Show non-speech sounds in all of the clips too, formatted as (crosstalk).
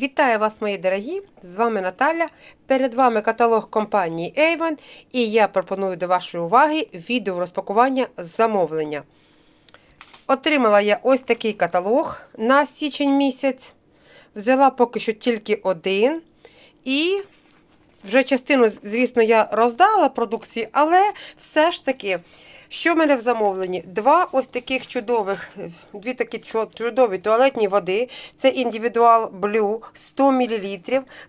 Вітаю вас, мої дорогі! З вами Наталя. Перед вами каталог компанії Avon і я пропоную до вашої уваги відео розпакування замовлення. Отримала я ось такий каталог на січень місяць. Взяла поки що тільки один. І вже частину, звісно, я роздала продукції, але все ж таки. Що в мене в замовленні? Два ось таких чудових, дві такі чудові туалетні води. Це індивідуал Blue 100 мл.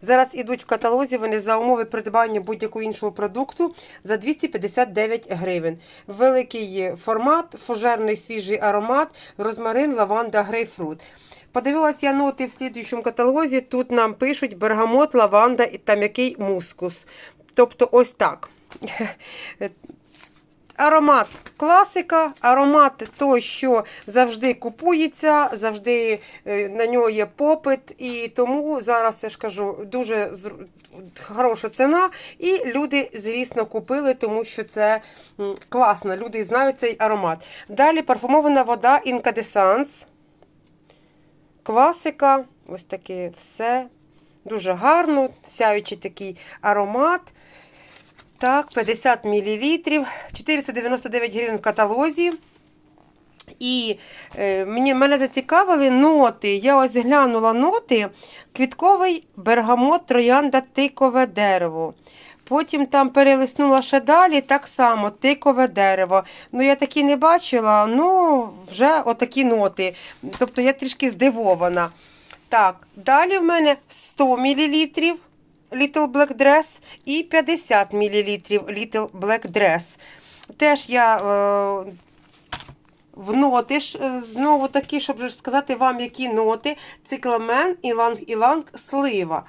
Зараз ідуть в каталозі вони за умови придбання будь-якого іншого продукту за 259 гривень. Великий формат, фужерний свіжий аромат, розмарин, лаванда, грейпфрут. Подивилась я ноти в слідуючому каталозі. Тут нам пишуть бергамот, лаванда та м'який мускус. Тобто, ось так. Аромат класика, аромат той, що завжди купується, завжди на нього є попит. І тому зараз я ж кажу, дуже хороша ціна. І люди, звісно, купили, тому що це класно. Люди знають цей аромат. Далі парфумована вода Incandescence. Класика. Ось таке все. Дуже гарно, сяючий такий аромат. Так, 50 мл, 499 гривень в каталозі. І е, мені, мене зацікавили ноти. Я ось глянула ноти. Квітковий бергамот, троянда, тикове дерево. Потім там перелиснула ще далі, так само тикове дерево. Ну, я такі не бачила, ну, вже отакі ноти. Тобто я трішки здивована. Так, далі в мене 100 мл. Little Black Dress і 50 мл Little Black Dress. Теж я е, в ноти ж, знову таки, щоб сказати вам, які ноти. Цикламен, іланг, іланг, слива.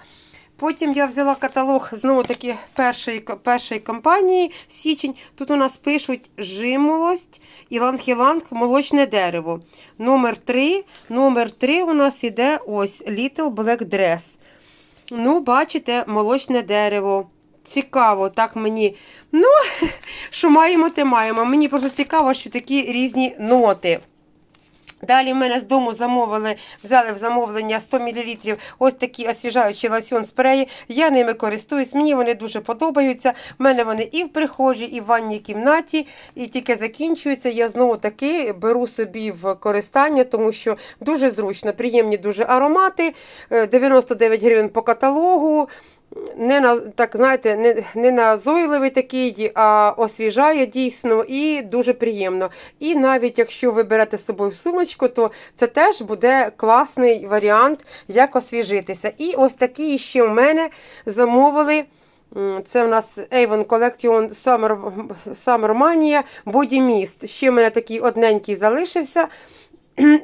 Потім я взяла каталог знову таки першої першої компанії Січень. Тут у нас пишуть жимолость, іланг-іланг, молочне дерево. Номер 3 Номер 3 у нас іде ось Little Black Dress. Ну, бачите, молочне дерево. Цікаво, так мені. Ну, (laughs) що маємо, те маємо. Мені просто цікаво, що такі різні ноти. Далі в мене з дому замовили, взяли в замовлення 100 мл ось такі освіжаючі лосьон спреї. Я ними користуюсь, мені вони дуже подобаються. У мене вони і в прихожій, і в ванній кімнаті. І тільки закінчуються. Я знову таки беру собі в користання, тому що дуже зручно, приємні дуже аромати. 99 гривень по каталогу не так, знаєте, не не назойливий такий, а освіжає дійсно і дуже приємно. І навіть якщо ви берете з собою сумочку, то це теж буде класний варіант, як освіжитися. І ось такі ще в мене замовили. Це в нас Avon Collection Summer, Summer Mania Body Mist. Ще в мене такий одненький залишився,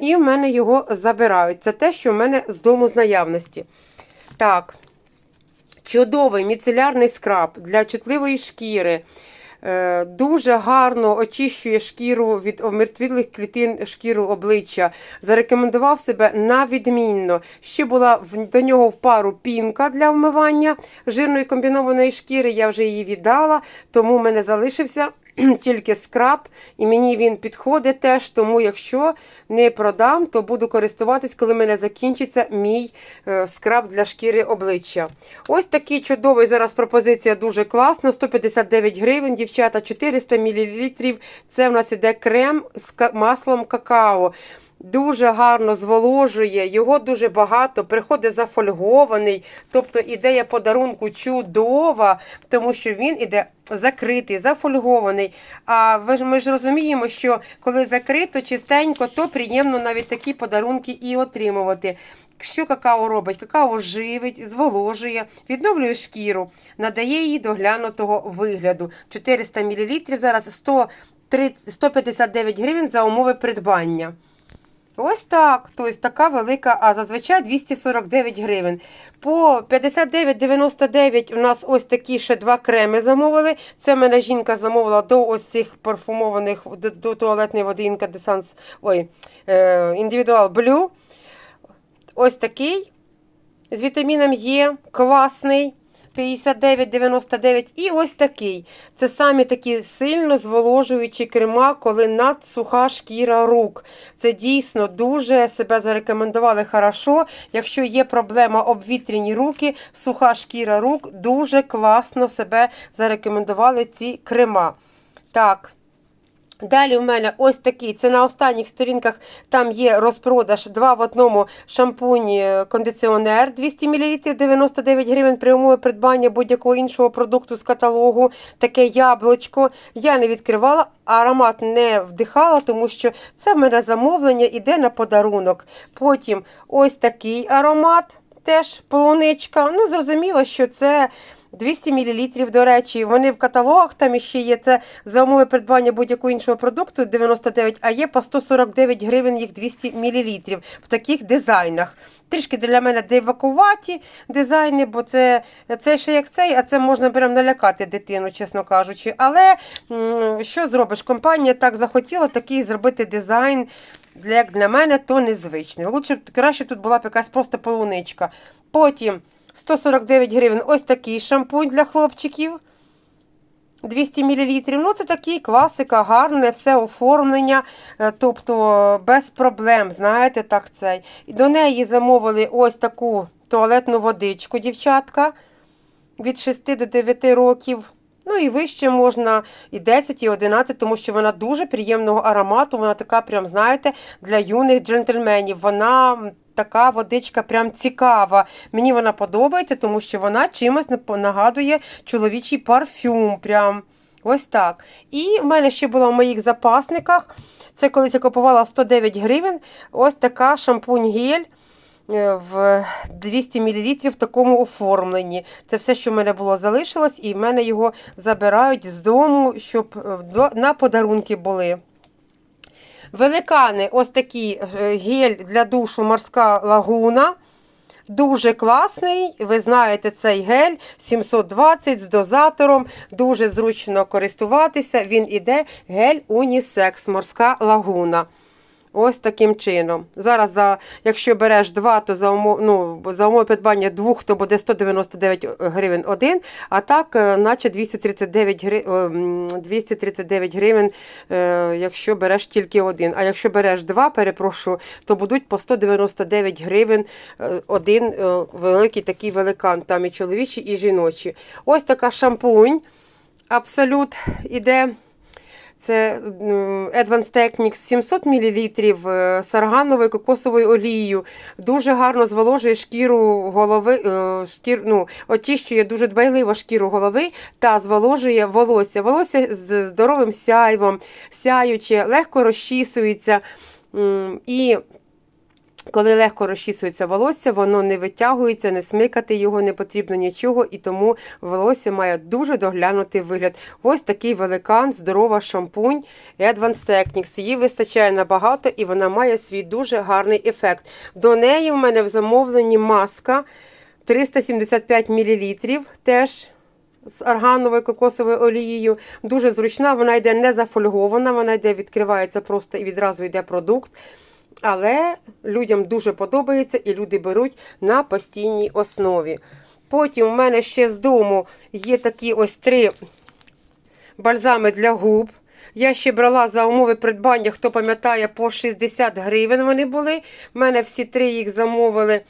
і в мене його забирають. Це те, що в мене з дому з наявності. Так. Чудовий міцелярний скраб для чутливої шкіри. Е, дуже гарно очищує шкіру від омертвілих клітин шкіру обличчя. Зарекомендував себе на відмінно. Ще була до нього в пару пінка для вмивання жирної комбінованої шкіри. Я вже її віддала, тому в мене залишився (clears throat) тільки скраб, і мені він підходить теж, тому якщо не продам, то буду користуватись, коли в мене закінчиться мій е, скраб для шкіри обличчя. Ось такий чудовий зараз пропозиція дуже класна. 159 гривень, дівчата, 400 мл. Це в нас іде крем з маслом какао. Дуже гарно зволожує, його дуже багато, приходить зафольгований. Тобто ідея подарунку чудова, тому що він іде закритий, зафольгований. А ми ж розуміємо, що коли закрито, чистенько, то приємно навіть такі подарунки і отримувати. Що какао робить? Какао живить, зволожує, відновлює шкіру, надає їй доглянутого вигляду. 400 мл, зараз 100, 159 гривень за умови придбання. Ось так. Тобто така велика, а зазвичай 249 гривень. По 59,99 у нас ось такі ще два креми замовили. Це мене жінка замовила до ось цих парфумованих до, до туалетної води Incandescence, ой, е, Individual Blue. Ось такий. З вітаміном Є, класний. 59,99. І ось такий. Це самі такі сильно зволожуючі крема, коли надсуха шкіра рук. Це дійсно дуже себе зарекомендували хорошо. Якщо є проблема обвітряні руки, суха шкіра рук, дуже класно себе зарекомендували ці крема. Так. Далі в мене ось такий. Це на останніх сторінках там є розпродаж два в одному шампунь е, кондиціонер 200 мл 99 гривень при умові придбання будь-якого іншого продукту з каталогу. Таке яблучко. Я не відкривала, аромат не вдихала, тому що це в мене замовлення іде на подарунок. Потім ось такий аромат, теж полуничка. Ну, зрозуміло, що це. 200 мл, до речі, вони в каталогах там іще є. Це за умови придбання будь-якого іншого продукту 99, а є по 149 гривень їх 200 мл в таких дизайнах. Трішки для мене дивакуваті дизайни, бо це, це ще як цей, а це можна прям налякати дитину, чесно кажучи. Але що зробиш? Компанія так захотіла такий зробити дизайн. Для, як для мене, то незвичний. Лучше краще б тут була б якась просто полуничка. Потім 149 гривень ось такий шампунь для хлопчиків. 200 мл. Ну, це такий класика, гарне, все оформлення, е, тобто без проблем, знаєте, так цей. І до неї замовили ось таку туалетну водичку, дівчатка, від 6 до 9 років. Ну і вище можна і 10, і 11, тому що вона дуже приємного аромату. Вона така, прям, знаєте, для юних джентльменів. Вона така водичка прям цікава. Мені вона подобається, тому що вона чимось нагадує чоловічий парфюм. Прям. Ось так. І в мене ще була в моїх запасниках. Це колись я купувала 109 гривень. Ось така шампунь-гель е, в 200 мл в такому оформленні. Це все, що в мене було залишилось, і в мене його забирають з дому, щоб е, на подарунки були. Великани, ось такий е, гель для душу морська лагуна. Дуже класний. Ви знаєте, цей гель 720 з дозатором. Дуже зручно користуватися. Він іде гель унісекс, морська лагуна. Ось таким чином. Зараз, за, якщо береш два, то за умов, ну, за умови придбання двох, то буде 199 гривень один, а так, е, наче 239, гри, 239 гривень, е, якщо береш тільки один. А якщо береш два, перепрошую, то будуть по 199 гривень е, один е, великий такий великан, там і чоловічий, і жіночий. Ось така шампунь. Абсолют іде. Це м, Advanced Technics 700 мл е, з кокосовою олією. Дуже гарно зволожує шкіру голови, е, шкір, ну, очищує дуже дбайливо шкіру голови та зволожує волосся. Волосся з здоровим сяйвом, сяюче, легко розчісується. І коли легко розчісується волосся, воно не витягується, не смикати його не потрібно нічого, і тому волосся має дуже доглянутий вигляд. Ось такий великан, здорова шампунь Advanced Techniques. Її вистачає набагато і вона має свій дуже гарний ефект. До неї в мене в замовленні маска 375 мл. Теж з аргановою кокосовою олією. Дуже зручна, вона йде не зафольгована, вона йде, відкривається просто і відразу йде продукт. Але людям дуже подобається і люди беруть на постійній основі. Потім в мене ще з дому є такі ось три бальзами для губ. Я ще брала за умови придбання, хто пам'ятає, по 60 гривень вони були. В мене всі три їх замовили.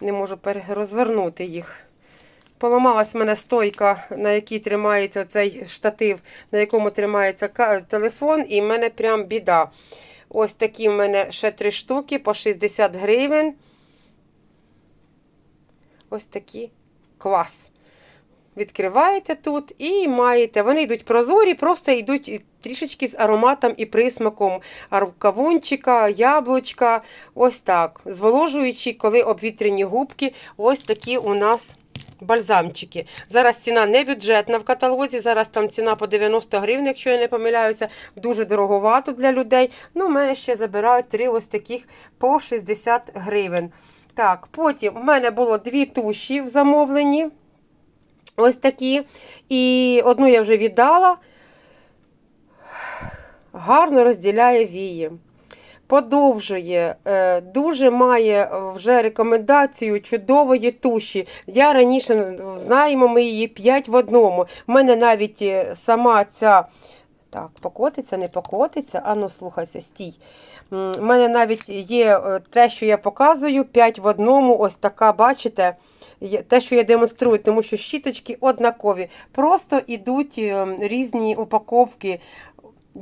Не можу розвернути їх. Поламалась в мене стойка, на якій тримається цей штатив, на якому тримається телефон, і в мене прям біда. Ось такі в мене ще три штуки по 60 гривень. Ось такі клас. Відкриваєте тут і маєте. Вони йдуть прозорі, просто йдуть трішечки з ароматом і присмаком кавунчика, яблучка. Ось так. Зволожуючи, коли обвітряні губки, ось такі у нас бальзамчики. Зараз ціна не бюджетна в каталозі. Зараз там ціна по 90 гривень, якщо я не помиляюся, дуже дороговато для людей. Ну, в мене ще забирають три ось таких по 60 гривень. Так, потім в мене було дві туші в замовленні. Ось такі. І одну я вже віддала. Гарно розділяє вії. Подовжує, е, дуже має вже рекомендацію чудової туші. Я раніше знаємо, ми її 5 в одному. У мене навіть е, сама ця. Так, покотиться, не покотиться. Ану, слухайся, стій. У мене навіть є е, те, що я показую, 5 в одному, ось така, бачите, те, що я демонструю, тому що щіточки однакові. Просто йдуть е, різні упаковки.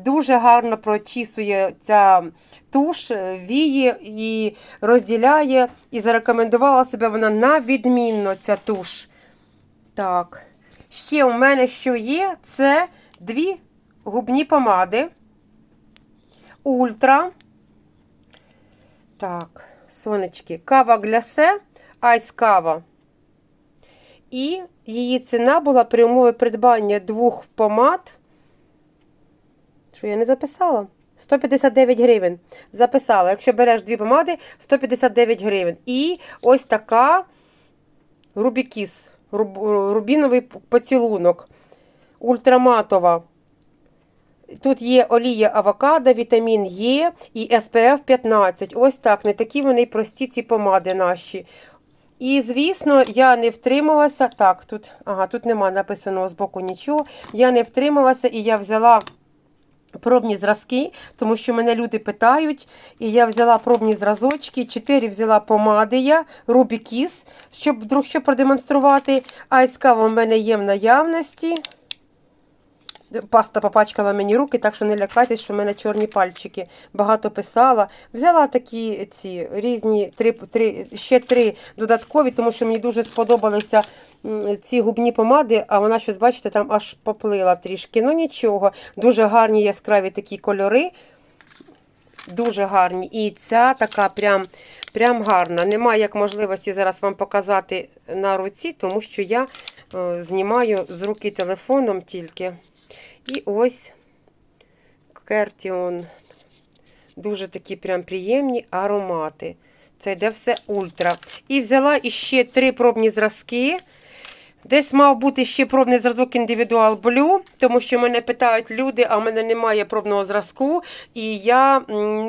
Дуже гарно прочісує ця туш, е, віє і розділяє. І зарекомендувала себе вона на відмінно, ця туш. Так. Ще у мене що є, це дві губні помади. Ультра. Так, сонечки. Кава глясе, айс кава. І її ціна була при умові придбання двох помад. Що я не записала? 159 гривень. Записала. Якщо береш дві помади, 159 гривень. І ось така Рубікіс. Руб, рубіновий поцілунок. Ультраматова. Тут є олія авокадо, вітамін Е і SPF 15. Ось так. Не такі вони прості ці помади наші. І, звісно, я не втрималася. Так, тут, ага, тут нема написаного збоку нічого. Я не втрималася і я взяла пробні зразки, тому що мене люди питають. І я взяла пробні зразочки, 4 взяла помади я, Ruby щоб вдруг що продемонструвати. Айскава в мене є в наявності. Паста попачкала мені руки, так що не лякайтесь, що в мене чорні пальчики. Багато писала. Взяла такі ці різні три, три, ще три додаткові, тому що мені дуже сподобалися ці губні помади, а вона щось, бачите, там аж поплила трішки. Ну нічого, дуже гарні яскраві такі кольори. Дуже гарні. І ця така прям, прям гарна. Немає як можливості зараз вам показати на руці, тому що я е, знімаю з руки телефоном тільки. І ось Кертіон. Дуже такі прям приємні аромати. Це йде все ультра. І взяла іще три пробні зразки. Десь мав бути ще пробний зразок індивідуал Blue, тому що мене питають люди, а в мене немає пробного зразку. І я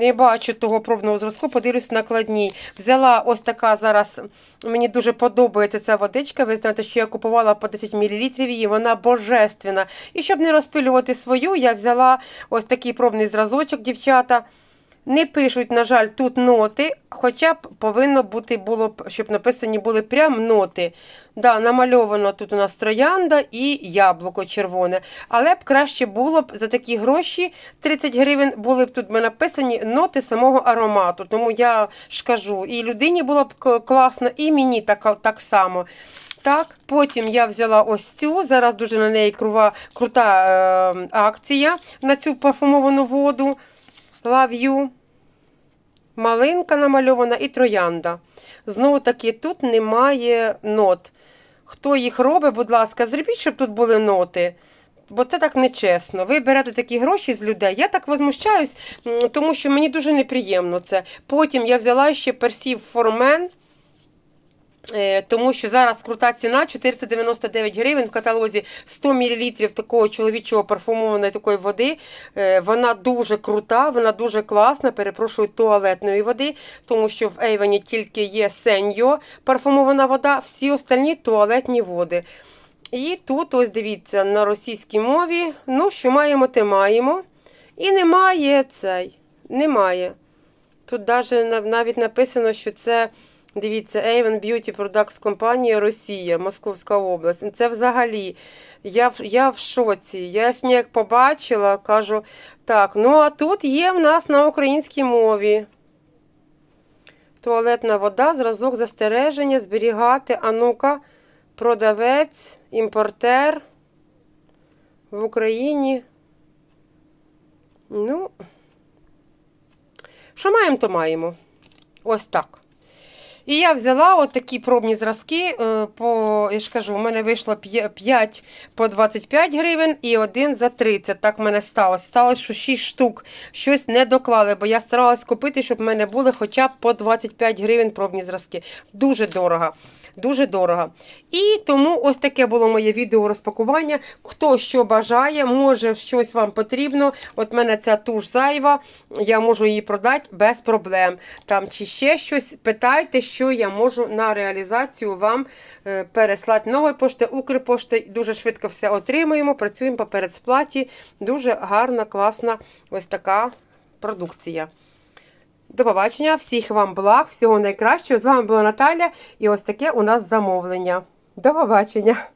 не бачу того пробного зразку, подивлюсь в накладній. Взяла ось така зараз. Мені дуже подобається ця водичка. Ви знаєте, що я купувала по 10 мл її, вона божественна. І щоб не розпилювати свою, я взяла ось такий пробний зразочок, дівчата. Не пишуть, на жаль, тут ноти, хоча б повинно бути, було б, щоб написані були прям ноти. Да, намальовано тут у нас троянда і яблуко червоне. Але б краще було б за такі гроші 30 гривень були б тут написані ноти самого аромату. Тому я ж кажу, і людині було б класно, і мені так, так само. Так, потім я взяла ось цю. Зараз дуже на неї крува, крута е, акція на цю парфумовану воду. Love you. Малинка намальована і троянда. Знову таки, тут немає нот. Хто їх робить, будь ласка, зробіть, щоб тут були ноти. Бо це так нечесно. Ви берете такі гроші з людей. Я так возмущаюсь, тому що мені дуже неприємно це. Потім я взяла ще персів формен. Е, Тому що зараз крута ціна 499 гривень в каталозі 100 мл такого чоловічого парфумованої такої води. Е, Вона дуже крута, вона дуже класна. Перепрошую туалетної води, тому що в Ейвені тільки є Сеньо парфумована вода, всі остальні туалетні води. І тут, ось дивіться, на російській мові. Ну, що маємо, те маємо. І немає цей. Немає. Тут даже нав- навіть написано, що це. Дивіться, Avon Beauty Products компанія Росія, Московська область. Це взагалі. Я, я в шоці. Я сьогодні як побачила, кажу, так, ну а тут є в нас на українській мові. Туалетна вода, зразок застереження, зберігати. А ну-ка, продавець, імпортер в Україні. Ну, що маємо, то маємо. Ось так. І я взяла от пробні зразки. е, По, я ж кажу, у мене вийшло 5 по 25 гривень і один за 30. Так в мене сталося. Сталося, що 6 штук щось не доклали, бо я старалась купити, щоб в мене були хоча б по 25 гривень пробні зразки. Дуже дорого. Дуже дорого. І тому ось таке було моє відео розпакування. Хто що бажає, може щось вам потрібно. От мене ця туш зайва, я можу її продати без проблем. Там чи ще щось, питайте, що я можу на реалізацію вам е, переслати нової пошти, Укрпошти. Дуже швидко все отримуємо, працюємо по передсплаті. Дуже гарна, класна ось така продукція. До побачення, всіх вам благ, всього найкращого. З вами була Наталя і ось таке у нас замовлення. До побачення!